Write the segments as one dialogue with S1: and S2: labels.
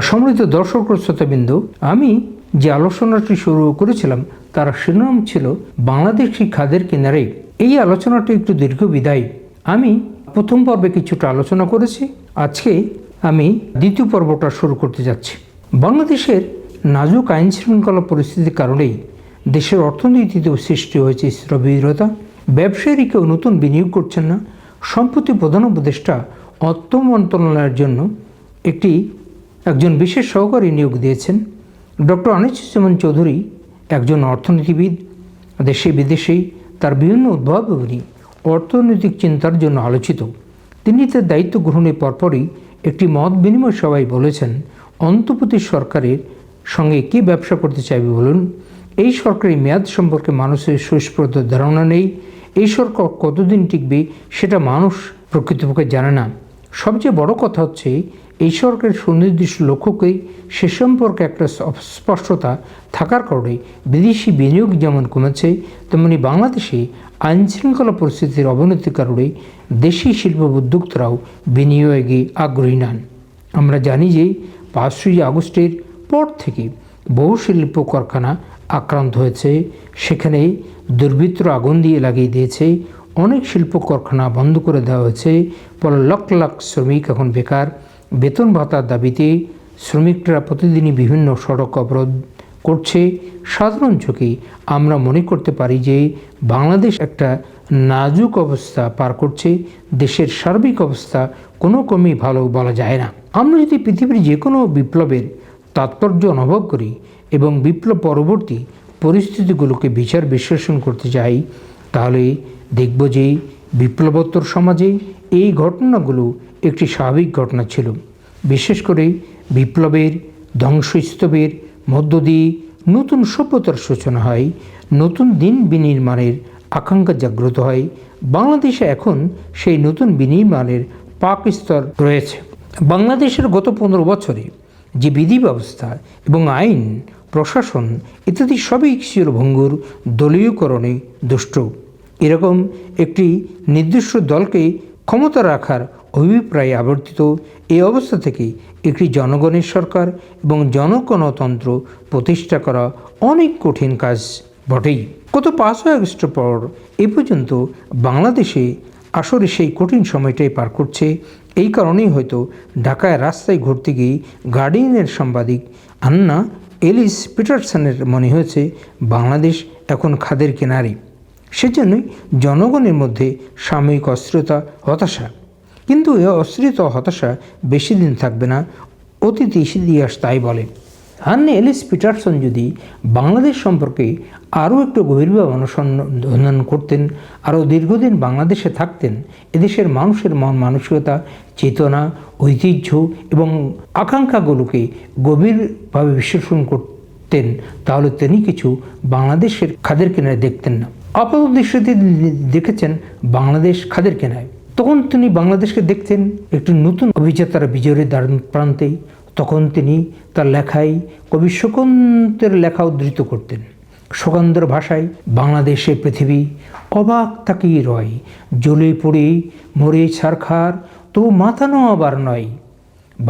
S1: সম্মানিত দর্শক শ্রোতাবৃন্দ, আমি যে আলোচনাটি শুরু করেছিলাম, তার শিরোনাম ছিল বাংলাদেশি খাদের কিনারে। এই আলোচনাটি একটু দীর্ঘ বিদায়। আমি প্রথম পর্বে কিছুটা আলোচনা করেছি, আজকে আমি দ্বিতীয় পর্বটা শুরু করতে যাচ্ছি। বাংলাদেশের নাজুক আইন শৃঙ্খলা পরিস্থিতির কারণেই দেশের অর্থনীতিতেও সৃষ্টি হয়েছে স্থবিরতা। ব্যবসায়ীরা কেউ নতুন বিনিয়োগ করছেন না। সম্প্রতি প্রধান উপদেষ্টা অর্থ মন্ত্রণালয়ের জন্য একটি একজন বিশেষ সহকারী নিয়োগ দিয়েছেন। ডক্টর আনিসুজ্জামান চৌধুরী, একজন অর্থনীতিবিদ, দেশে বিদেশে তার বিভিন্ন উদ্ভাবনী অর্থনৈতিক চিন্তার জন্য আলোচিত। তিনি তার দায়িত্ব গ্রহণের পরপরই একটি মত বিনিময় সভায় বলেছেন, অন্তর্বর্তী সরকারের সঙ্গে কী ব্যবসা করতে চাইবে বলুন? এই সরকারি মেয়াদ সম্পর্কে মানুষের সুস্পষ্ট ধারণা নেই। এই সরকার কতদিন টিকবে সেটা মানুষ প্রকৃতপক্ষে জানে না। সবচেয়ে বড় কথা হচ্ছে এই সরকারের সুনির্দিষ্ট লক্ষ্যকেই সে সম্পর্কে একটা স্পষ্টতা থাকার কারণে বিদেশি বিনিয়োগ যেমন কমেছে, তেমনি বাংলাদেশে আইন শৃঙ্খলা পরিস্থিতির অবনতির কারণে দেশি শিল্প উদ্যোক্তারাও বিনিয়োগে আগ্রহী নন। আমরা জানি যে পাঁচই আগস্টের পর থেকে বহু শিল্প কারখানা আক্রান্ত হয়েছে। সেখানে দুর্বৃত্তরা আগুন দিয়ে লাগিয়ে দিয়েছে। অনেক শিল্প কারখানা বন্ধ করে দেওয়া হয়েছে। ফলে লাখ লাখ শ্রমিক এখন বেকার। বেতন ভাতার দাবিতে শ্রমিকরা প্রতিদিনই বিভিন্ন সড়ক অবরোধ করছে। সাধারণ চোখে আমরা মনে করতে পারি যে বাংলাদেশ একটা নাজুক অবস্থা পার করছে। দেশের সার্বিক অবস্থা কোনো কমই ভালো বলা যায় না। আমরা যদি পৃথিবীর যে কোনো বিপ্লবের তাৎপর্য অনুভব করি এবং বিপ্লব পরবর্তী পরিস্থিতিগুলোকে বিচার বিশ্লেষণ করতে চাই, তাহলে দেখব যে বিপ্লবোত্তর সমাজে এই ঘটনাগুলো একটি স্বাভাবিক ঘটনা ছিল। বিশেষ করে বিপ্লবের, ধ্বংসস্তূপের মধ্য দিয়ে নতুন সভ্যতার সূচনা হয়, নতুন দিন বিনির্মাণের আকাঙ্ক্ষা জাগ্রত হয়। বাংলাদেশে এখন সেই নতুন বিনির্মাণের পাক স্তর রয়েছে। বাংলাদেশের গত পনেরো বছরে যে বিধি ব্যবস্থা এবং আইন, প্রশাসন ইত্যাদি সবই ছিল ভঙ্গুর দলীয়করণে দুষ্ট। এরকম একটি নির্দিষ্ট দলকে ক্ষমতা রাখার অভিপ্রায়ে আবর্তিত এই অবস্থা থেকে একটি জনগণের সরকার এবং জনগণতন্ত্র প্রতিষ্ঠা করা অনেক কঠিন কাজ বটেই। গত পাঁচই আগস্ট পর এ পর্যন্ত বাংলাদেশে আসলে সেই কঠিন সময়টাই পার করছে। এই কারণেই হয়তো ঢাকায় রাস্তায় ঘুরতে গিয়ে গার্ডিয়ানের সাংবাদিক আন্না এলিস পিটারসনের মনে হয়েছে, বাংলাদেশ এখন খাদের কিনারে। সেজন্যই জনগণের মধ্যে সাময়িক অস্থিরতা, হতাশা। কিন্তু এ অস্থিরতা হতাশা বেশি দিন থাকবে না, অতীত ইতিহাস তাই বলে। হান্নে এলিস পিটারসন যদি বাংলাদেশ সম্পর্কে আরও একটু গভীরভাবে অনুসন্ধান করতেন, আরও দীর্ঘদিন বাংলাদেশে থাকতেন, এদেশের মানুষের মন মানসিকতা, চেতনা, ঐতিহ্য এবং আকাঙ্ক্ষাগুলোকে গভীরভাবে বিশ্লেষণ করতেন, তাহলে তিনি কিছু বাংলাদেশের খাদের কেনায় দেখতেন না। আপাত দৃষ্টিতে দেখেছেন বাংলাদেশ খাদের কেনায়। তখন তিনি বাংলাদেশকে দেখতেন একটি নতুন অভিযাত্রা বিজয়ের দারুণ প্রান্তেই তখন তিনি তার লেখায় কবি সুকন্তের লেখা উদ্ধৃত করতেন। সুগন্ধর ভাষায়, বাংলাদেশে পৃথিবী অবাক তাকিয়ে রয়। জ্বলে পড়ে মরে ছারখার, তবু মাথানো আবার নয়।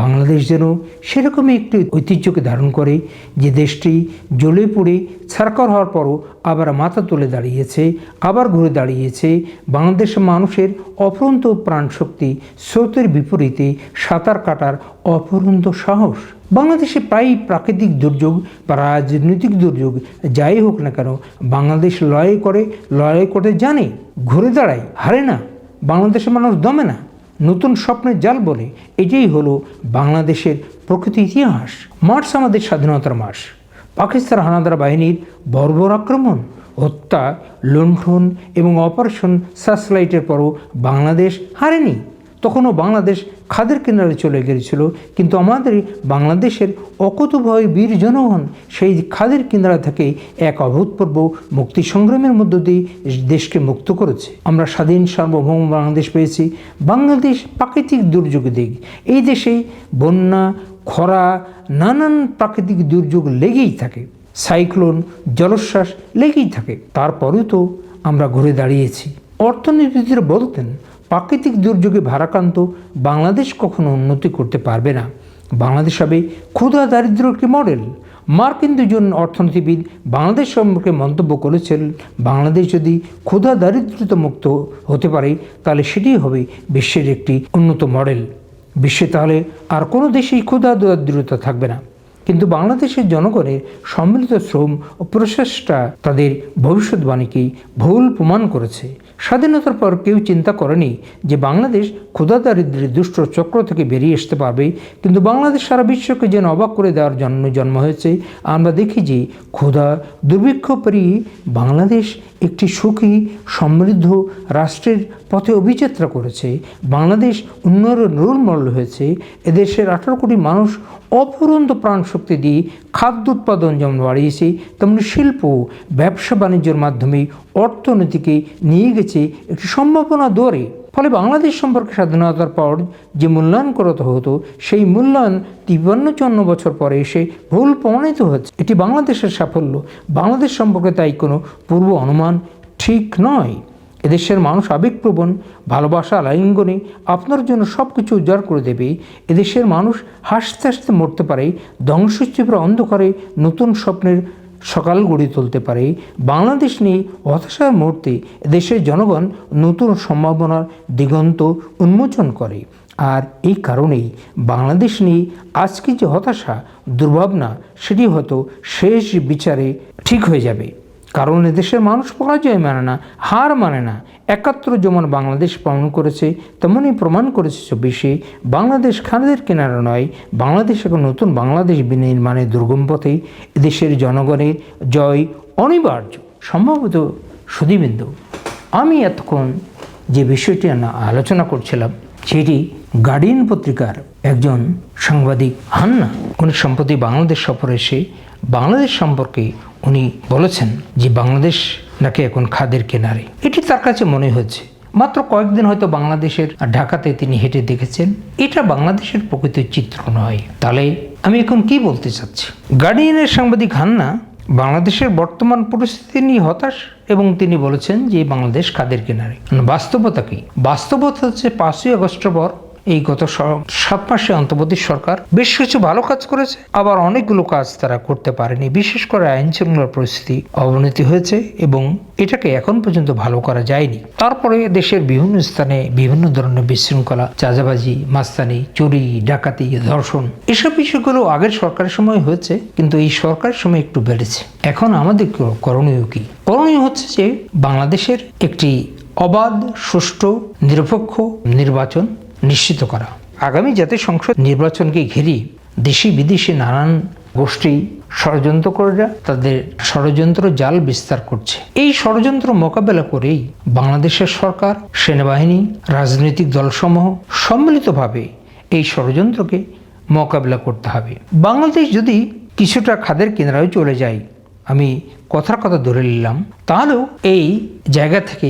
S1: বাংলাদেশ যেন সেরকমই একটি ঐতিহ্যকে ধারণ করে যে দেশটি জ্বলে পড়ে ছারকার হওয়ার পরও আবার মাথা তুলে দাঁড়িয়েছে, আবার ঘুরে দাঁড়িয়েছে বাংলাদেশের মানুষের অপরন্ত প্রাণশক্তি স্রোতের বিপরীতে সাঁতার কাটার অপরন্ত সাহস। বাংলাদেশে প্রায়ই প্রাকৃতিক দুর্যোগ বা রাজনৈতিক দুর্যোগ যাই হোক না কেন বাংলাদেশ লড়াই করে, লড়াই করতে জানে, ঘুরে দাঁড়ায়, হারে না। বাংলাদেশের মানুষ দমে না। নতুন স্বপ্নের জাল বলে এটাই হলো বাংলাদেশের প্রকৃত ইতিহাস। মার্চ আমাদের স্বাধীনতার মাস। পাকিস্তান হানাদার বাহিনীর বর্বর আক্রমণ, হত্যা, লুণ্ঠন এবং অপারেশন সার্চলাইটের পরও বাংলাদেশ হারেনি। তখনও বাংলাদেশ খাদের কিনারে চলে গিয়েছিল। কিন্তু আমাদের বাংলাদেশের অকতভয় বীর জনগণ সেই খাদের কিনারা থেকে এক অভূতপূর্ব মুক্তি সংগ্রামের মধ্য দিয়ে দেশকে মুক্ত করেছে। আমরা স্বাধীন সার্বভৌম বাংলাদেশ পেয়েছি। বাংলাদেশ প্রাকৃতিক দুর্যোগ দিক। এই দেশে বন্যা, খরা, নানান প্রাকৃতিক দুর্যোগ লেগেই থাকে। সাইক্লোন, জলোচ্ছ্বাস লেগেই থাকে। তারপরেও তো আমরা ঘুরে দাঁড়িয়েছি। অর্থনীতিরা বলতেন প্রাকৃতিক দুর্যোগে ভারাক্রান্ত বাংলাদেশ কখনো উন্নতি করতে পারবে না। বাংলাদেশ হবে ক্ষুধা দারিদ্র একটি মডেল। মার্কিন দুজন অর্থনীতিবিদ বাংলাদেশ সম্পর্কে মন্তব্য করেছেন, বাংলাদেশ যদি ক্ষুধা দারিদ্রতা মুক্ত হতে পারে, তাহলে সেটি হবে বিশ্বের একটি উন্নত মডেল। বিশ্বে তাহলে আর কোনো দেশেই ক্ষুধা দারিদ্রতা থাকবে না। কিন্তু বাংলাদেশের জনগণের সম্মিলিত শ্রম ও প্রচেষ্টা তাদের ভবিষ্যৎবাণীকেই ভুল প্রমাণ করেছে। স্বাধীনতার পর কেউ চিন্তা করেনি যে বাংলাদেশ ক্ষুধা দারিদ্রের দুষ্ট চক্র থেকে বেরিয়ে আসতে পারবে। কিন্তু বাংলাদেশ সারা বিশ্বকে যেন অবাক করে দেওয়ার জন্য জন্ম হয়েছে। আমরা দেখি যে ক্ষুধা দুর্ভিক্ষ পেরিয়ে বাংলাদেশ একটি সুখী, সমৃদ্ধ রাষ্ট্রের পথে অভিযাত্রা করেছে। বাংলাদেশ উন্নয়নের মডেল হয়েছে। এদেশের আঠারো কোটি মানুষ অফুরন্ত প্রাণশক্তি দিয়ে খাদ্য উৎপাদন যেমন বাড়িয়েছে, তেমনি শিল্প, ব্যবসা বাণিজ্যের মাধ্যমে অর্থনীতিকে নিয়ে গেছে একটি সম্ভাবনা দৌড়ে ফলে বাংলাদেশ সম্পর্কে স্বাধীনতার পর যে মূল্যায়ন করতে হতো, সেই মূল্যায়ন তিপ্পান্ন চুয়ান্ন বছর পরে এসে ভুল প্রমাণিত হচ্ছে এটি বাংলাদেশের সাফল্য। বাংলাদেশ সম্পর্কে তাই কোনো পূর্ব অনুমান ঠিক নয়। এদেশের মানুষ আবেগপ্রবণ, ভালোবাসা আলিঙ্গনে আপনার জন্য সব কিছু উজাড় করে দেবে। এদেশের মানুষ হাসতে হাসতে মরতে পারে ধ্বংসচিপরা অন্ধকারে নতুন স্বপ্নের সকাল গড়ে তুলতে পারে। বাংলাদেশ নিয়ে হতাশার মুহূর্তে দেশের জনগণ নতুন সম্ভাবনার দিগন্ত উন্মোচন করে। আর এই কারণেই বাংলাদেশ নিয়ে আজকে যে হতাশা, দুর্ভাবনা, সেটি হয়তো শেষ বিচারে ঠিক হয়ে যাবে। কারণ এদেশের মানুষ পরাজয় মানে না, হার মানে না। একাত্তর যেমন বাংলাদেশ পালন করেছে, তেমনই প্রমাণ করেছে চব্বিশে, বাংলাদেশ খালেদের কেনারা নয়, বাংলাদেশ এখন নতুন বাংলাদেশ বিনির্মাণের দুর্গম পথে। এদেশের জনগণের জয় অনিবার্য, সম্ভবত সুদীবিন্দু আমি এতক্ষণ যে বিষয়টি আলোচনা করছিলাম, সেটি গার্ডিয়ান পত্রিকার একজন সাংবাদিক হান্না। উনি সম্প্রতি বাংলাদেশ সফরে এসে বাংলাদেশ সম্পর্কে উনি বলেছেন যে বাংলাদেশ নাকি এখন খাদের কেনারে। এটি তার কাছে মনে হচ্ছে মাত্র কয়েকদিন হয়তো বাংলাদেশের ঢাকাতে তিনি হেঁটে দেখেছেন। এটা বাংলাদেশের প্রকৃত চিত্র নয়। তাহলে আমি এখন কি বলতে চাচ্ছি? গার্ডিয়ানের সাংবাদিক হান্না, বাংলাদেশের বর্তমান পরিস্থিতি নিয়ে হতাশ এবং তিনি বলেছেন যে বাংলাদেশ খাদের কেনারে। বাস্তবতা কি? বাস্তবতা হচ্ছে পাঁচই আগস্টের পর এই গত সাত মাসে অন্তর্বর্তী সরকার বেশ কিছু ভালো কাজ করেছে, আবার অনেকগুলো কাজ তারা করতে পারেনি। বিশেষ করে আইন শৃঙ্খলার পরিস্থিতি অবনতি হয়েছে এবং এটাকে এখন পর্যন্ত ভালো করা যায়নি। তারপরে দেশের বিভিন্ন স্থানে বিভিন্ন ধরনের বিশৃঙ্খলা, চাঁদাবাজি, মাস্তানি, চুরি, ডাকাতি, ধর্ষণ, এসব বিষয়গুলো আগের সরকারের সময় হয়েছে, কিন্তু এই সরকারের সময় একটু বেড়েছে। এখন আমাদের করণীয় কি? করণীয় হচ্ছে যে বাংলাদেশের একটি অবাধ, সুষ্ঠু, নিরপেক্ষ নির্বাচন নিশ্চিত করা। আগামী জাতীয় সংসদ নির্বাচনকে ঘিরে দেশি বিদেশি নানান গোষ্ঠী, ষড়যন্ত্রকারীরা তাদের ষড়যন্ত্র জাল বিস্তার করছে। এই ষড়যন্ত্র মোকাবেলা করেই বাংলাদেশের সরকার, সেনাবাহিনী, রাজনৈতিক দলসমূহ সম্মিলিতভাবে এই ষড়যন্ত্রকে মোকাবেলা করতে হবে। বাংলাদেশ যদি কিছুটা খাদের কেন্দ্রায় চলে যায়, আমি কথার কথা ধরে নিলাম, তাহলেও এই জায়গা থেকে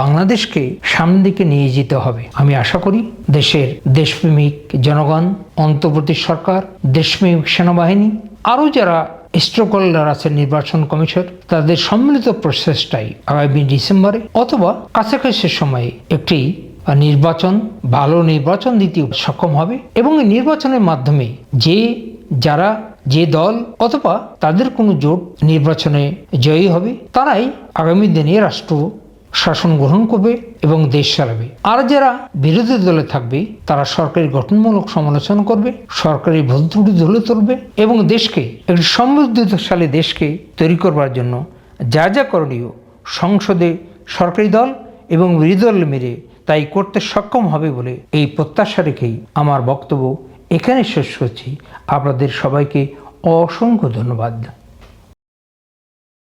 S1: বাংলাদেশকে সামনের দিকে নিয়ে যেতে হবে। আমি আশা করি দেশের দেশপ্রেমিক জনগণ, অন্তর্বর্তী সরকার, দেশপ্রেমিক সেনাবাহিনী, আরও যারা স্ট্রোকলার আছে নির্বাচন কমিশন, তাদের সম্মিলিত প্রচেষ্টায় আগামী ডিসেম্বরে অথবা কাছাকাছি সময়ে একটি নির্বাচন, ভালো নির্বাচন দিতে সক্ষম হবে এবং এই নির্বাচনের মাধ্যমে যে যারা, যে দল অথবা তাদের কোনো জোট নির্বাচনে জয়ী হবে, তারাই আগামী দিনে রাষ্ট্র শাসন গ্রহণ করবে এবং দেশ চালাবে। আর যারা বিরোধী দলে থাকবে, তারা সরকারি গঠনমূলক সমালোচনা করবে সরকারি ভুল ত্রুটি ধরে তুলবে এবং দেশকে একটি সমৃদ্ধশালী দেশকে তৈরি করবার জন্য যা যা করণীয় সংসদে সরকারি দল এবং বিরোধী দল মিলে তাই করতে সক্ষম হবে বলে এই প্রত্যাশা রেখেই আমার বক্তব্য এখানে শেষ করছি। আপনাদের সবাইকে অসংখ্য ধন্যবাদ।